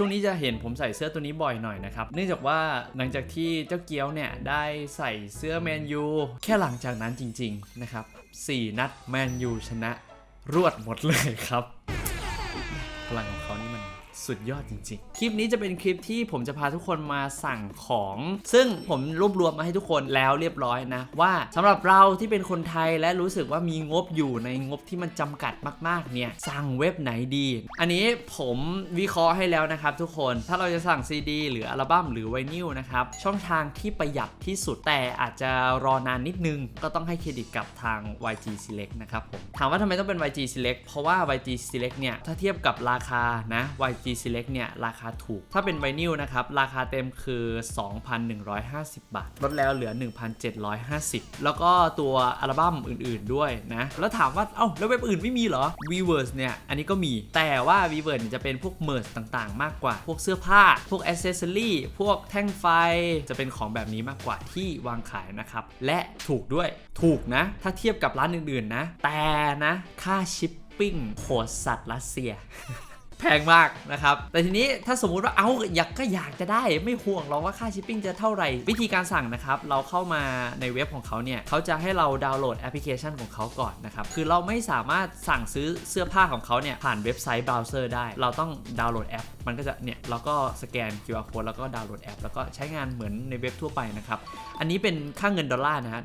ช่วงนี้จะเห็นผมใส่เสื้อตัวนี้บ่อยหน่อยนะครับ เนื่องจากว่าหลังจากที่เจ้าเกียวเนี่ยได้ใส่เสื้อแมนยูแค่หลังจากนั้นจริงๆนะครับ4นัดแมนยูชนะรวดหมดเลยครับ พลังของเขานี่มัน สุดยอดจริง ๆ คลิปนี้จะเป็นคลิปที่ผมจะพาทุกคนมาสั่งของ ซึ่งผมรวบรวมมาให้ทุกคนแล้วเรียบร้อยนะ ว่าสำหรับเราที่เป็นคนไทยและรู้สึกว่ามีงบอยู่ในงบที่มันจำกัดมาก ๆ เนี่ย สั่งเว็บไหนดี อันนี้ผมวิเคราะห์ให้แล้วนะครับทุกคน ถ้าเราจะสั่งซีดีหรืออัลบั้มหรือไวนิลนะครับ ช่องทางที่ประหยัดที่สุดแต่อาจจะรอนานนิดนึง ก็ต้องให้เครดิตกับทาง YG Select นะครับผม ถามว่าทำไมต้องเป็น YG Select เพราะว่า YG Select เนี่ย ถ้าเทียบกับราคานะ YG Select เนี่ยราคาถูก ถ้าเป็นไวนิลนะครับราคาเต็มคือ 2,150 บาท ลดแล้วเหลือ 1,750 แล้วก็ตัวอัลบั้มอื่นๆด้วยนะ แล้วถามว่า เอ้า แล้วเว็บอื่นไม่มีเหรอ Weverse เนี่ย อันนี้ก็มี แต่ว่า Weverse จะเป็นพวก merch ต่างๆ มากกว่า พวกเสื้อผ้า พวก accessory พวกแท่งไฟ จะเป็นของแบบนี้มากกว่าที่วางขายนะครับ และถูกด้วย ถูกนะ ถ้าเทียบกับร้านอื่นๆนะ แต่นะ ค่าชิปปิ้งโหดสัตว์รัสเซีย แพงมากนะครับ แต่ทีนี้ถ้าสมมุติว่าเอาอยากก็อยากจะได้ไม่ห่วงหรอกว่าค่าชิปปิ้งจะเท่าไหร่ วิธีการสั่งนะครับ เราเข้ามาในเว็บของเขาเนี่ยเขาจะให้เราดาวน์โหลดแอปพลิเคชันของเขาก่อนนะครับ คือเราไม่สามารถสั่งซื้อเสื้อผ้าของเขาเนี่ยผ่านเว็บไซต์เบราว์เซอร์ได้ เราต้องดาวน์โหลดแอป มันก็จะเนี่ยเราก็สแกน QR code แล้วก็ดาวน์โหลดแอป แล้วก็ใช้งานเหมือนในเว็บทั่วไปนะครับ อันนี้เป็นค่าเงินดอลลาร์นะฮะ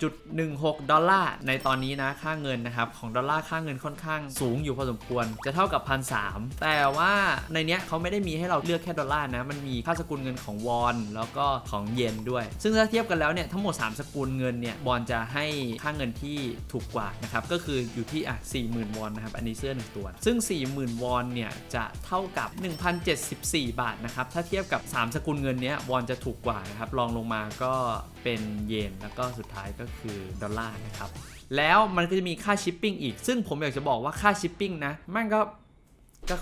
37.16 ดอลลาร์ในตอนนี้นะค่าเงินนะครับของดอลลาร์ค่าเงินค่อนข้างสูงอยู่พอสมควร จะเท่ากับ1,300แต่ว่าในเนี้ยเขาไม่ได้มีให้เราเลือกแค่ดอลลาร์นะมันมีค่าสกุลเงินของวอนแล้วก็ของเยนด้วย ซึ่งถ้าเทียบกันแล้วเนี่ยทั้งหมด 3 สกุลเงินเนี่ยวอนจะให้ค่าเงินที่ถูกกว่านะครับก็คืออยู่ที่อะ40,000วอนนะครับอันนี้เสื้อหนึ่งตัว ซึ่ง 40,000วอนเนี่ยจะเท่ากับ1,074 บาทนะครับ ถ้าเทียบกับ 3 สกุลเงินนี้วอนจะถูกกว่านะครับรองลงมาก็เป็นเยนแล้วก็สุดท้ายก็คือดอลลาร์นะครับ แล้วมันก็จะมีค่าชิปปิ้งอีก ซึ่งผมอยากจะบอกว่าค่าชิปปิ้งนะมันก็ก็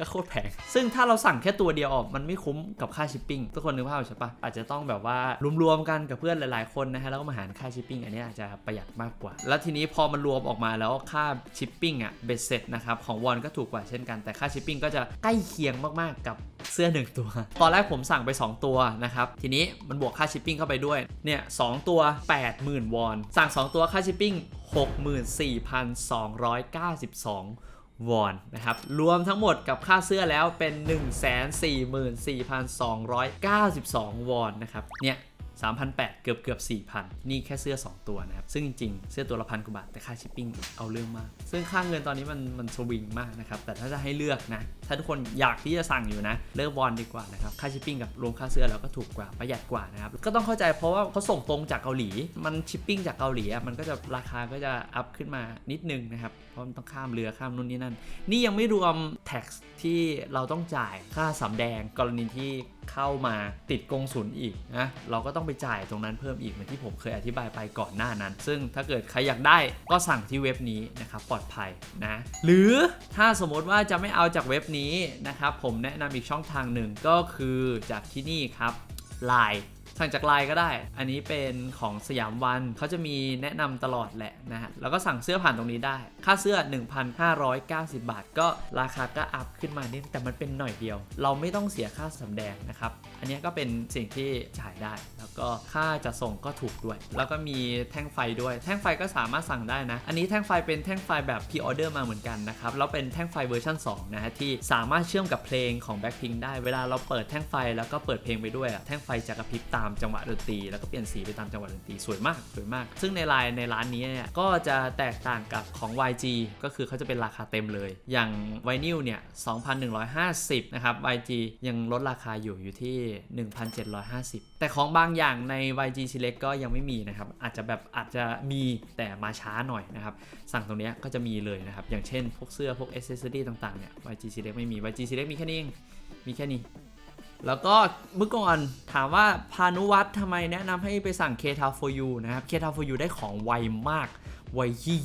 ก็โคตรแพง ซึ่งถ้าเราสั่งแค่ตัวเดียวออกมันไม่คุ้มกับค่าชิปปิ้งทุกคนนึกภาพออกใช่ปะอาจจะต้องแบบว่ารวมๆกันกับเพื่อนหลายๆคนนะฮะแล้วก็มาหารค่าชิปปิ้งอันนี้อาจจะประหยัดมากกว่า แล้วทีนี้พอมันรวมออกมาแล้วค่าชิปปิ้งอะเบ็ดเสร็จนะครับของวอนก็ถูกกว่าเช่นกันแต่ค่าชิปปิ้งก็จะใกล้เคียงมากๆกับเสื้อหนึ่งตัว ตอนแรกผมสั่งไป 2 ตัวนะครับ ทีนี้มันบวกค่าชิปปิ้งเข้าไปด้วย เนี่ยสองตัว 80,000 วอน สั่ง 2 ตัวค่าชิปปิ้ง 64,292 วอนนะครับ รวมทั้งหมดกับค่าเสื้อแล้วเป็น 144,292 วอนนะครับ เนี่ย 3,800 เกือบเกือบ4,000 นี่แค่เสื้อ 2 ตัวนะครับ ซึ่งจริงๆ เสื้อตัวละพันกว่าบาท แต่ค่าชิปปิ้งเอาเรื่องมาก ซึ่งค่าเงินตอนนี้มันมันสวิงมากนะครับ แต่ถ้าจะให้เลือกนะ ถ้าทุกคนอยากที่จะสั่งอยู่นะ เลือกวอนดีกว่านะครับ ค่าชิปปิ้งกับรวมค่าเสื้อแล้วก็ถูกกว่าประหยัดกว่านะครับ ก็ต้องเข้าใจเพราะว่าเขาส่งตรงจากเกาหลี มันชิปปิ้งจากเกาหลีมันก็จะราคาก็จะอัพขึ้นมานิดนึงนะครับ เพราะมันต้องข้ามเรือข้ามนู่นนี่นั่น นี่ยังไม่รวม tax ที่เราต้องจ่ายค่าสำแดงกรณีที่เข้ามาติดกงสุลอีกนะเราก็ต้องไปจ่ายตรงนั้นเพิ่มอีกเหมือนที่ผมเคยอธิบายไปก่อนหน้านั้น ซึ่งถ้าเกิดใครอยากได้ก็สั่งที่เว็บนี้นะครับปลอดภัยนะหรือถ้าสมมติว่าจะไม่เอาจากเว็บนี้นะครับผมแนะนำอีกช่องทางหนึ่งก็คือจากที่นี่ครับ Line สั่งจากไลน์ก็ได้ อันนี้เป็นของสยามวันเขาจะมีแนะนำตลอดแหละนะฮะ แล้วก็สั่งเสื้อผ่านตรงนี้ได้ ค่าเสื้อ 1,590 บาท ก็ราคาก็อัพขึ้นมานิดแต่มันเป็นหน่อยเดียว เราไม่ต้องเสียค่าสำแดงนะครับ อันนี้ก็เป็นสิ่งที่จ่ายได้ แล้วก็ค่าจะส่งก็ถูกด้วย แล้วก็มีแท่งไฟด้วย แท่งไฟก็สามารถสั่งได้นะ อันนี้แท่งไฟเป็นแท่งไฟแบบพ r ออเดอร์มาเหมือนกันนะครับ แล้วเป็นแท่งไฟเวอร์ชัน2นะฮะที่สามารถเชื่อมกับเพลงของ Blackpink ได้ เวลาเราเปิดแท่งไฟแล้วก็เปิดเพลงไปด้วยแท่งไฟจะกระพริบตามจังหวะดนตรีแล้วก็เปลี่ยนสีไปตามจังหวะดนตรีสวยมากสวยมาก ซึ่งในลน์ในร้านนี้เนี่ยก็จะแตกต่างกับของ YG ก็คือเขาจะเป็นราคาเต็มเลย อย่างไวนิลเนี่ย2,150นะครับ YG ยังลดราคาอยู่อยู่ที่ 1,750 แต่ของบางอย่างใน YG Select ก็ยังไม่มีนะครับ อาจจะแบบอาจจะมีแต่มาช้าหน่อยนะครับ สั่งตรงนี้ก็จะมีเลยนะครับ อย่างเช่นพวกเสื้อพวก accessory ต่างๆเนี่ย YG Select ไม่มี YG Select มีแค่นี้เองมีแค่นี้ แล้วก็เมื่อก่อนถามว่าพานุวัฒน์ทำไมแนะนำให้ไปสั่ง k t a for you นะครับ k t a for you ได้ของไวมาก ไวยี่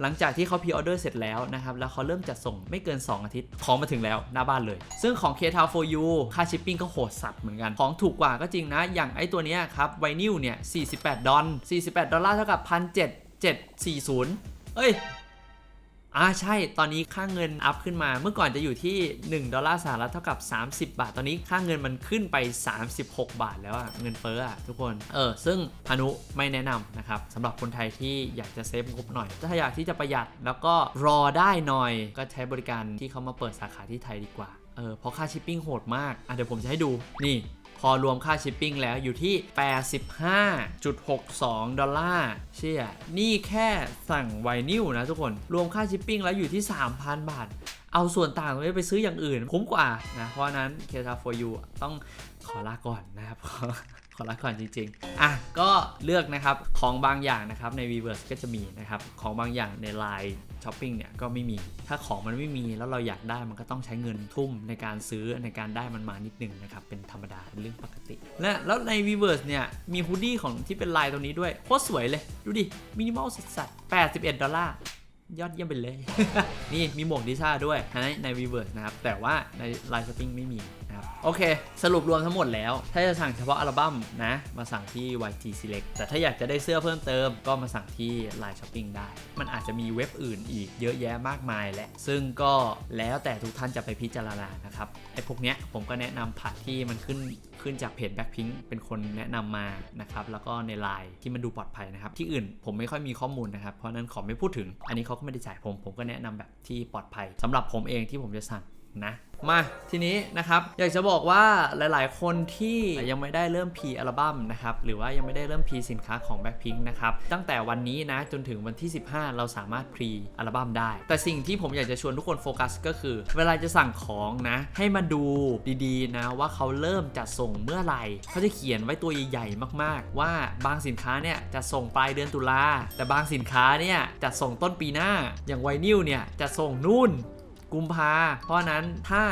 หลังจากที่เขาพีออเดอร์เสร็จแล้วนะครับ แล้วเขาเริ่มจัดส่งไม่เกิน 2 อาทิตย์ ของมาถึงแล้วหน้าบ้านเลย ซึ่งของ k t a for you ค่าชิปปิ้งก็โหดสัตว์เหมือนกัน ของถูกกว่าก็จริงนะ อย่างไอตัวนี้ครับไวนิลเนี่ย 48 ดอล48 ดอลลาร์เท่ากับ 1,7740 เอ้ย อ่าใช่ตอนนี้ค่าเงินอัพขึ้นมาเมื่อก่อนจะอยู่ที่ 1 ดอลลาร์สหรัฐเท่ากับ 30 บาท ตอนนี้ค่าเงินมันขึ้นไป 36 บาทแล้วอะเงินเฟ้ออะทุกคนเออซึ่งพานุไม่แนะนำนะครับสำหรับคนไทยที่อยากจะเซฟงบหน่อย ถ้าอยากที่จะประหยัดแล้วก็รอได้หน่อย ก็ใช้บริการที่เขามาเปิดสาขาที่ไทยดีกว่าเออเพราะค่าชิปปิ้งโหดมากอะเดี๋ยวผมจะให้ดูนี่ พอรวมค่าชิปปิ้งแล้วอยู่ที่ 85.62 ดอลลาร์ เชี่ย นี่แค่สั่งไวนิลนะทุกคน รวมค่าชิปปิ้งแล้วอยู่ที่ 3,000 บาท เอาส่วนต่างไปซื้ออย่างอื่น คุ้มกว่านะ เพราะนั้นเค for you ต้องขอลาก่อนนะครับขอลาก่อนจริงๆ อะ ก็เลือกนะครับ ของบางอย่างนะครับใน Weverse ก็จะมีนะครับ ของบางอย่างใน Line ช้อปปิ้งเนี่ยก็ไม่มี ถ้าของมันไม่มีแล้วเราอยากได้มันก็ต้องใช้เงินทุ่มในการซื้อในการได้มันมานิดนึงนะครับ เป็นธรรมดาเป็นเรื่องปกติ และแล้วใน Weverse เนี่ยมีฮูดดี้ของที่เป็นลายตรงนี้ด้วยโคตรสวยเลย ดูดิ มินิมอลสัสๆ81 ดอลลาร์ยอดเยี่ยมไปเลย นี่มีหมวกดิชาด้วยในใน Weverse นะครับ แต่ว่าใน Line Shopping ไม่มี โอเค สรุปรวมทั้งหมดแล้ว ถ้าจะสั่งเฉพาะอัลบั้มนะ มาสั่งที่ YT Select แต่ถ้าอยากจะได้เสื้อเพิ่มเติมก็มาสั่งที่ Line Shopping ได้ มันอาจจะมีเว็บอื่นอีกเยอะแยะมากมายแหละ ซึ่งก็แล้วแต่ทุกท่านจะไปพิจารณานะครับ ไอ้พวกเนี้ยผมก็แนะนำผ่านที่มันขึ้นขึ้นจากเพจ Blackpink เป็นคนแนะนำมานะครับ แล้วก็ในไลน์ที่มันดูปลอดภัยนะครับ ที่อื่นผมไม่ค่อยมีข้อมูลนะครับ เพราะนั้นขอไม่พูดถึง อันนี้เขาก็ไม่ได้จ่ายผม ผมก็แนะนำแบบที่ปลอดภัยสำหรับผมเองที่ผมจะสั่ง นะมาทีนี้นะครับอยากจะบอกว่าหลายๆ คนที่ยังไม่ได้เริ่มพีอัลบั้มนะครับหรือว่ายังไม่ได้เริ่มพีสินค้าของ Blackpink นะครับตั้งแต่วันนี้นะจนถึงวันที่ 15 เราสามารถพรีอัลบั้มได้ แต่สิ่งที่ผมอยากจะชวนทุกคนโฟกัสก็คือ เวลาจะสั่งของนะ ให้มาดูดีๆนะว่าเขาเริ่มจัดส่งเมื่อไหร่เขาจะเขียนไว้ตัวใหญ่ๆ มากๆ ว่าบางสินค้าเนี่ยจะส่งปลายเดือนตุลาแต่บางสินค้าเนี่ยจะส่งต้นปีหน้าอย่างไวนิลเนี่ยจะส่งนู่น กุมภาเพราะนั้นถ้า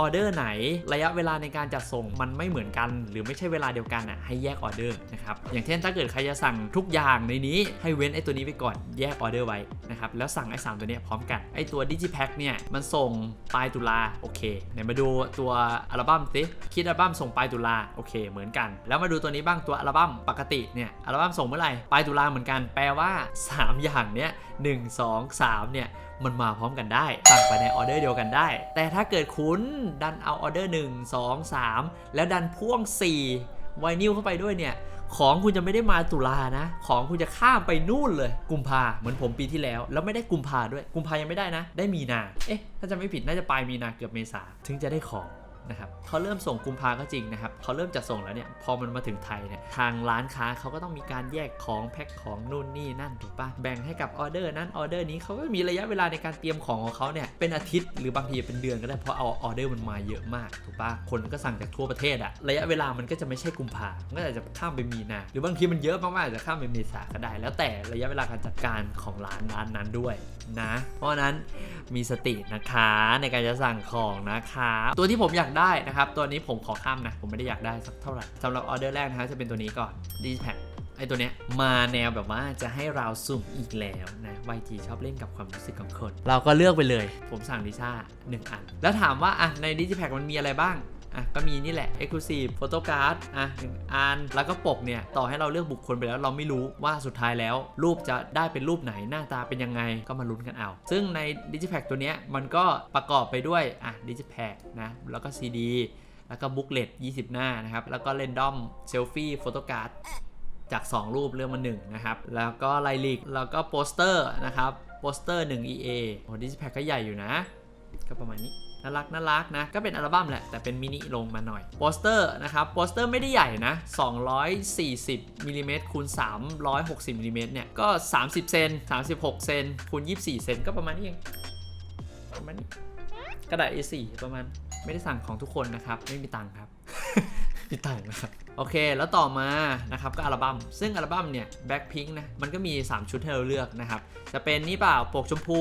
ออเดอร์ไหนระยะเวลาในการจัดส่งมันไม่เหมือนกัน หรือไม่ใช่เวลาเดียวกันอะให้แยกออเดอร์นะครับอย่างเช่นถ้าเกิดใครจะสั่งทุกอย่างในนี้ให้เว้นไอ้ตัวนี้ไปก่อนแยกออเดอร์ไว้นะครับแล้วสั่งไอ้สามตัวนี้พร้อมกันไอ้ตัวดิจิแพ็คเนี่ยมันส่งปลายตุลาโอเคไหนมาดูตัวอัลบั้มสิคิดอัลบั้มส่งปลายตุลาโอเค เหมือนกัน แล้วมาดูตัวนี้บ้างตัวอัลบั้มปกติเนี่ยอัลบั้มส่งเมื่อไหร่ปลายตุลาเหมือนกัน แปลว่า 3 อย่างเนี้ย1 2 3เนี่ย มันมาพร้อมกันได้สั่งไปในออเดอร์เดียวกันได้ แต่ถ้าเกิดคุณดันเอาออเดอร์ 1 2 3 แล้วดันพ่วง 4 ไวนิลเข้าไปด้วยเนี่ยของคุณจะไม่ได้มาตุลานะ ของคุณจะข้ามไปนู่นเลย กุมภาเหมือนผมปีที่แล้ว แล้วไม่ได้กุมภาด้วย กุมภายังไม่ได้นะ ได้มีนา เอ๊ะ ถ้าจะไม่ผิดน่าจะปลายมีนาเกือบเมษา ถึงจะได้ของ นะครับเขาเริ่มส่งกุมภาก็จริงนะครับเขาเริ่มจะส่งแล้วเนี่ยพอมันมาถึงไทยเนี่ยทางร้านค้าเขาก็ต้องมีการแยกของแพ็คของนู่นนี่นั่นถูกปะแบ่งให้กับออเดอร์นั้นออเดอร์นี้เขาก็มีระยะเวลาในการเตรียมของของเขาเนี่ยเป็นอาทิตย์หรือบางทีเป็นเดือนก็ได้เพราะเอาออเดอร์มันมาเยอะมากถูกปะคนก็สั่งจากทั่วประเทศอะระยะเวลามันก็จะไม่ใช่กุมภามันก็อาจจะข้ามไปมีนาหรือบางทีมันเยอะมากๆอาจจะข้ามไปเมษาก็ได้ แล้วแต่ระยะเวลาการจัดการของร้านร้านนั้นด้วยนะ เพราะนั้นมีสตินะคะในการจะสั่งของนะคะ ตัวที่ผมอยากได้นะครับ ตัวนี้ผมขอข้ามนะ ผมไม่ได้อยากได้สักเท่าไหร่สำหรับออเดอร์แรกนะฮะจะเป็นตัวนี้ก่อน d p a c ไอตัวเนี้ยมาแนวแบบว่าจะให้เราสุ่มอีกแล้วนะ YG ชอบเล่นกับความรู้สึกของคน เราก็เลือกไปเลย ผมสั่งดิช่า1อัน แล้วถามว่าอะในดิจิแพคมันมีอะไรบ้าง อะก็มีนี่แหละ Exclusive Photo Card อะหนึ่งอัน แล้วก็ปกเนี่ย ต่อให้เราเลือกบุคคลไปแล้วเราไม่รู้ว่าสุดท้ายแล้ว รูปจะได้เป็นรูปไหนหน้าตาเป็นยังไงก็มาลุ้นกันเอา ซึ่งใน Digipack ตัวเนี้ยมันก็ประกอบไปด้วย อะ Digipack นะ แล้วก็ CD แล้วก็บุ๊กเลต20 หน้านะครับ แล้วก็เรนดอมเซลฟี่โฟโต้การ์ดจาก 2 รูปเรื่องมา1นะครับ แล้วก็ไลลิก แล้วก็โปสเตอร์นะครับ โปสเตอร์1 EA โอ้ดิจิแพคก็ใหญ่อยู่นะ ก็ประมาณนี้ น่ารักน่ารักนะ ก็เป็นอัลบั้มแหละ แต่เป็นมินิลงมาหน่อยโปสเตอร์นะครับโปสเตอร์ไม่ได้ใหญ่นะ 240มิลลิเมตรคูณ360มิลลิเมตรเนี่ยก็ 30 เซน36 เซนคูณ24 เซนก็ประมาณนี้เองประมาณนี้กระดาษ A4 ประมาณไม่ได้สั่งของทุกคนนะครับ ไม่มีตังค์ครับ มีตังค์นะครับ โอเค แล้วต่อมานะครับก็อัลบั้ม ซึ่งอัลบั้มเนี่ย Blackpink นะ มันก็มี 3 ชุดให้เราเลือกนะครับ จะเป็นนี่เปล่า ปกชมพู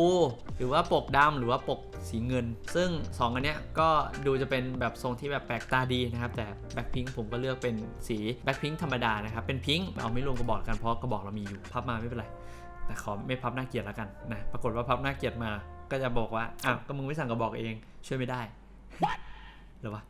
หรือว่าปกดำหรือว่าปกสีเงิน ซึ่ง 2 อันเนี้ยก็ดูจะเป็นแบบทรงที่แบบแปลกตาดีนะครับ แต่ Blackpink ผมก็เลือกเป็นสี Blackpink ธรรมดานะครับ เป็นพิงค์เอาไม่รวมกระบอกกันเพราะกระบอกเรามีอยู่ พับมาไม่เป็นไร แต่ขอไม่พับหน้าเกลียดแล้วกันนะ ปรากฏว่าพับหน้าเกลียดมา ก็จะบอกว่า อ้าว ก็มึงไม่สั่งกระบอกเอง ช่วยไม่ได้หรือวะ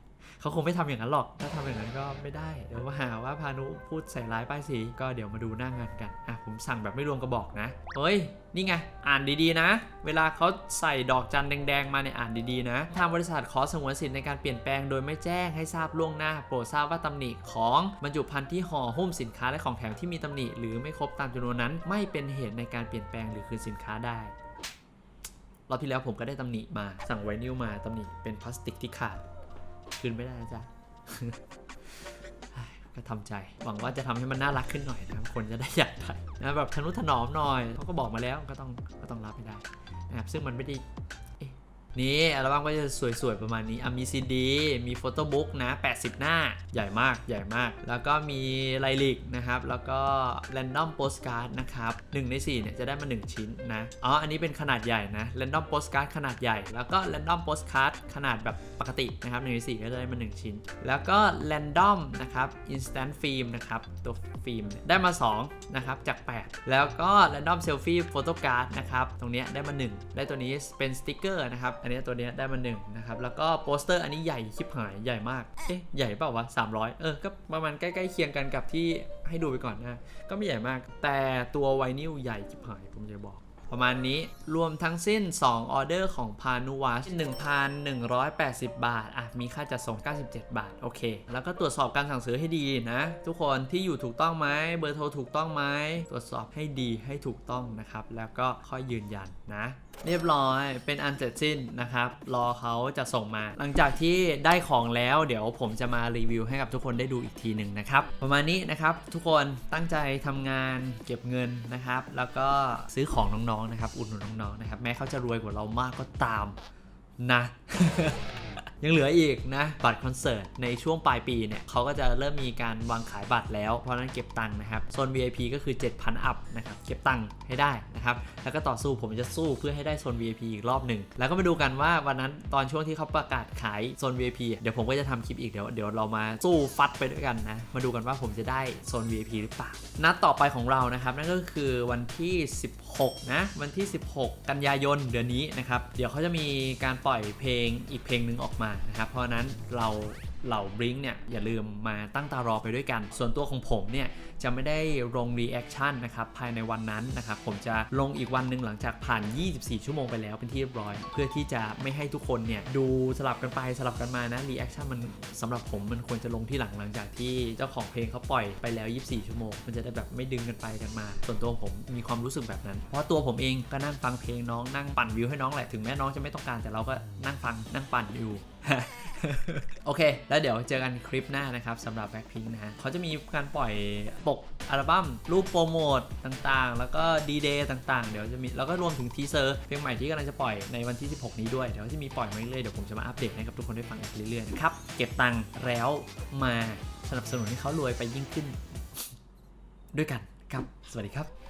เขาคงไม่ทำอย่างนั้นหรอก ถ้าทำอย่างนั้นก็ไม่ได้ เดี๋ยวมาหาว่าพานุพูดใส่ร้ายป้ายสี ก็เดี๋ยวมาดูหน้างานกัน อะ ผมสั่งแบบไม่รวมกระบอกนะ เฮ้ย นี่ไง อ่านดีๆนะ เวลาเขาใส่ดอกจันแดงๆ มาเนี่ยอ่านดีๆนะ ทางบริษัทขอสงวนสิทธิ์ในการเปลี่ยนแปลงโดยไม่แจ้งให้ทราบล่วงหน้า โปรดทราบว่าตำหนิของบรรจุภัณฑ์ที่ห่อหุ้มสินค้าและของแถมที่มีตำหนิ หรือไม่ครบตามจำนวนนั้น ไม่เป็นเหตุในการเปลี่ยนแปลงหรือคืนสินค้าได้รอบที่แล้วผมก็ได้ตำหนิมาสั่งไวนิลมาตำหนิเป็นพลาสติกที่ขาด คืนไม่ได้นะจ๊ะก็ทำใจ หวังว่าจะทำให้มันน่ารักขึ้นหน่อยนะครับ คนจะได้อยากได้นะแบบทนุถนอมหน่อยเขาก็บอกมาแล้วก็ต้องก็ต้องรับไม่ได้นะครับซึ่งมันไม่ได้ นี่อัลบั้มก็จะสวยๆ ประมาณนี้อะมีซีดีมีโฟโต้บุ๊กนะ 80 หน้า ใหญ่มากใหญ่มาก แล้วก็มีไลลิกนะครับ แล้วก็แรนดอมโปสการ์ดนะครับ1ใน 4 เนี่ยจะได้มา 1 ชิ้นนะ อ๋อ อันนี้เป็นขนาดใหญ่นะแรนดอมโปสการ์ดขนาดใหญ่ แล้วก็แรนดอมโปสการ์ดขนาดแบบปกตินะครับ1ใน 4 ก็จะได้มา 1 ชิ้น แล้วก็แรนดอมนะครับอินสแตนต์ฟิล์มนะครับตัวฟิล์มได้มา2นะครับจาก 8 แล้วก็แรนดอมเซลฟี่โฟโต้การ์ดนะครับตรงเนี้ยได้มา 1 ได้ตัวนี้เป็นสติกเกอร์นะครับอันนี้ตัวนี้ได้มา1นะครับ แล้วก็โปสเตอร์อันนี้ใหญ่ชิบหายใหญ่มาก เอ๊ะใหญ่เปล่าวะ 300 เออ ก็ประมาณใกล้ๆเคียงกันกับที่ให้ดูไปก่อนนะ ก็ไม่ใหญ่มาก แต่ตัวไวนิลใหญ่ชิบหายผมจะบอกประมาณนี้รวมทั้งสิ้น 2 ออเดอร์ของพานุวัช1,180 บาท อะ มีค่าจัดส่ง 97 บาท โอเค แล้วก็ตรวจสอบการสั่งซื้อให้ดีนะ ทุกคนที่อยู่ถูกต้องไหมเบอร์โทรถูกต้องไหมตรวจสอบให้ดีให้ถูกต้องนะครับ แล้วก็ค่อยยืนยันนะ เรียบร้อยเป็นอันเสร็จสิ้นนะครับ รอเขาจะส่งมา หลังจากที่ได้ของแล้วเดี๋ยวผมจะมารีวิวให้กับทุกคนได้ดูอีกทีหนึ่งนะครับ ประมาณนี้นะครับ ทุกคนตั้งใจทำงานเก็บเงินนะครับ แล้วก็ซื้อของน้องๆนะครับ อุดหนุนน้องๆนะครับ แม้เขาจะรวยกว่าเรามากก็ตามนะ ยังเหลืออีกนะ บัตรคอนเสิร์ตในช่วงปลายปีเนี่ยเขาก็จะเริ่มมีการวางขายบัตรแล้ว เพราะนั้นเก็บตังค์นะครับ โซน VIP ก็คือ 7,000 อัพนะครับเก็บตังค์ให้ได้นะครับ แล้วก็ต่อสู้ผมจะสู้เพื่อให้ได้โซน VIP อีกรอบหนึ่งแล้วก็มาดูกันว่าวันนั้นตอนช่วงที่เขาประกาศขายโซน VIP เดี๋ยวผมก็จะทำคลิปอีกเดี๋ยวเดี๋ยวเรามาสู้ฟัดไปด้วยกันนะมาดูกันว่าผมจะได้โซน VIP หรือเปล่านัดต่อไปของเรานะครับนั่นก็คือวันที่ 16 นะ วันที่ 16 กันยายนเดือนนี้นะครับเดี๋ยวเขาจะมีการปล่อยเพลงอีกเพลงหนึ่งออกมานะครับ เพราะนั้นเราเหล่าบริงเนี่ยอย่าลืมมาตั้งตารอไปด้วยกัน ส่วนตัวของผมเนี่ยจะไม่ได้ลงรีแอคชั่นนะครับภายในวันนั้นนะครับผมจะลงอีกวันหนึ่งหลังจากผ่าน 24 ชั่วโมงไปแล้วเป็นที่เรียบร้อย เพื่อที่จะไม่ให้ทุกคนเนี่ยดูสลับกันไปสลับกันมานะรีแอคชั่นมันสำหรับผมมันควรจะลงที่หลังหลังจากที่เจ้าของเพลงเขาปล่อยไปแล้ว 24 ชั่วโมง มันจะได้แบบไม่ดึงกันไปกันมา ส่วนตัวผมมีความรู้สึกแบบนั้น เพราะตัวผมเองก็นั่งฟังเพลงน้องนั่งปั่นวิวให้น้องแหละถึงแม้น้องจะไม่ต้องการแต่เราก็นั่งฟังนั่งปั่นอยู่ โอเค แล้วเดี๋ยวเจอกันคลิปหน้านะครับสำหรับ Blackpink นะฮะเขาจะมีการปล่อยปกอัลบั้มรูปโปรโมทต่างๆ แล้วก็ดีเดย์ต่างๆ เดี๋ยวจะมีแล้วก็รวมถึงทีเซอร์เพลงใหม่ที่กำลังจะปล่อยในวันที่ 16 นี้ด้วย เดี๋ยวจะมีปล่อยมาเรื่อยๆเดี๋ยวผมจะมาอัปเดตให้กับทุกคนได้ฟังอีกเรื่อยๆนะครับเก็บตังค์แล้วมาสนับสนุนให้เขารวยไปยิ่งขึ้น ด้วยกันครับ สวัสดีครับ